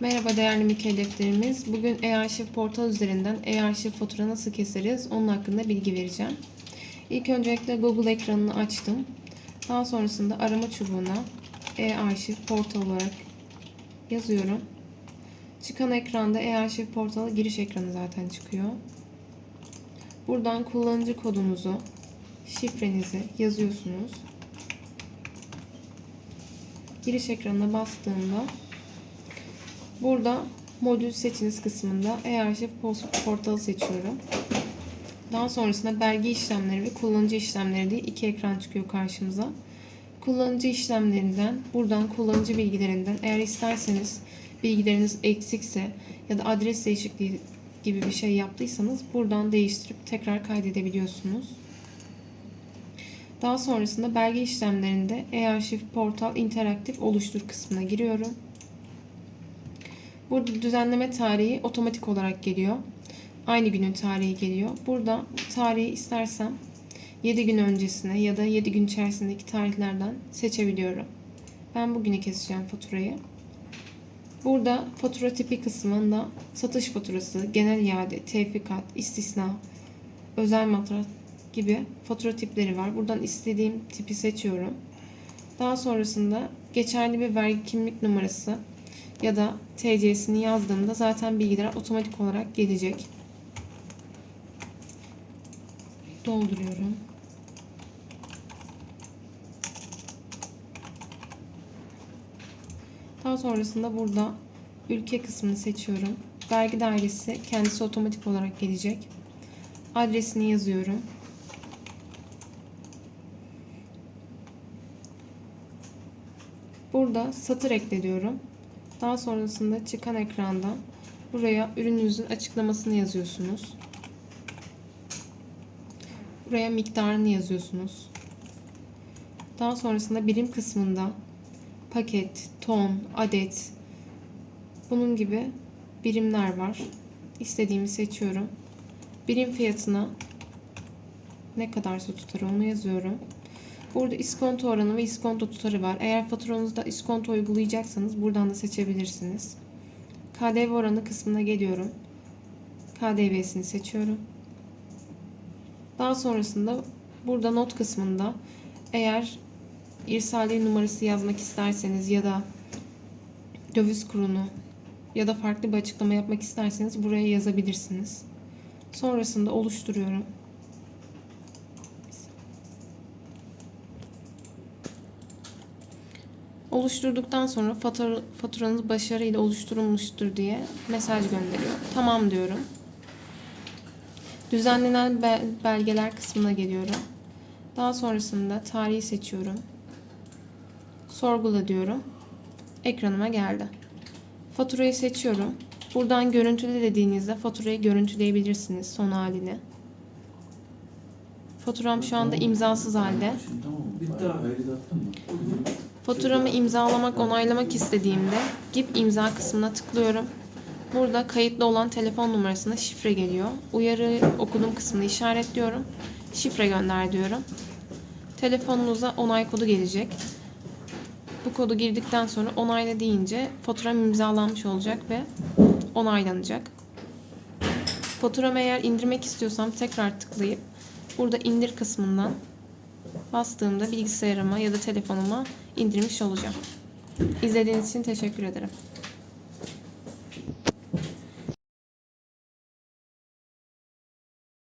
Merhaba değerli mükelleflerimiz. Bugün e-arşiv portal üzerinden e-arşiv fatura nasıl keseriz onun hakkında bilgi vereceğim. İlk öncelikle Google ekranını açtım. Daha sonrasında arama çubuğuna e-arşiv portal olarak yazıyorum. Çıkan ekranda e-arşiv portalı giriş ekranı zaten çıkıyor. Buradan kullanıcı kodunuzu, şifrenizi yazıyorsunuz. Giriş ekranına bastığımda Burada modül seçiniz kısmında e-arşiv portalı seçiyorum. Daha sonrasında belge işlemleri ve kullanıcı işlemleri diye iki ekran çıkıyor karşımıza. Kullanıcı işlemlerinden, buradan kullanıcı bilgilerinden eğer isterseniz bilgileriniz eksikse ya da adres değişikliği gibi bir şey yaptıysanız buradan değiştirip tekrar kaydedebiliyorsunuz. Daha sonrasında belge işlemlerinde e-arşiv portal interaktif oluştur kısmına giriyorum. Burada düzenleme tarihi otomatik olarak geliyor. Aynı günün tarihi geliyor. Burada tarihi istersem 7 gün öncesine ya da 7 gün içerisindeki tarihlerden seçebiliyorum. Ben bugünü keseceğim faturayı. Burada fatura tipi kısmında satış faturası, genel iade, tevfikat, istisna, özel matrat gibi fatura tipleri var. Buradan istediğim tipi seçiyorum. Daha sonrasında geçerli bir vergi kimlik numarası ya da TC'sini yazdığımda zaten bilgiler otomatik olarak gelecek. Dolduruyorum. Daha sonrasında burada ülke kısmını seçiyorum. Vergi dairesi kendisi otomatik olarak gelecek. Adresini yazıyorum. Burada satır ekle diyorum. Daha sonrasında çıkan ekranda buraya ürününüzün açıklamasını yazıyorsunuz. Buraya miktarını yazıyorsunuz. Daha sonrasında birim kısmında paket, ton, adet bunun gibi birimler var. İstediğimi seçiyorum. Birim fiyatına ne kadarsa tutar onu yazıyorum. Burada iskonto oranı ve iskonto tutarı var. Eğer faturanızda iskonto uygulayacaksanız buradan da seçebilirsiniz. KDV oranı kısmına geliyorum. KDV'sini seçiyorum. Daha sonrasında burada not kısmında eğer irsaliye numarası yazmak isterseniz ya da döviz kurunu ya da farklı bir açıklama yapmak isterseniz buraya yazabilirsiniz. Sonrasında oluşturuyorum. Oluşturduktan sonra fatura, faturanız başarıyla oluşturulmuştur diye mesaj gönderiyor. Tamam diyorum. Düzenlenen be- belgeler kısmına geliyorum. Daha sonrasında tarihi seçiyorum. Sorgula diyorum. Ekranıma geldi. Faturayı seçiyorum. Buradan görüntüle dediğinizde faturayı görüntüleyebilirsiniz son halini. Faturam şu anda imzasız halde. Bitti abi. Faturamı imzalamak, onaylamak istediğimde GIP imza kısmına tıklıyorum. Burada kayıtlı olan telefon numarasına şifre geliyor. Uyarı okudum kısmını işaretliyorum. Şifre gönder diyorum. Telefonunuza onay kodu gelecek. Bu kodu girdikten sonra onayla deyince faturam imzalanmış olacak ve onaylanacak. Faturamı eğer indirmek istiyorsam tekrar tıklayıp burada indir kısmından bastığımda bilgisayarıma ya da telefonuma indirmiş olacağım. İzlediğiniz için teşekkür ederim.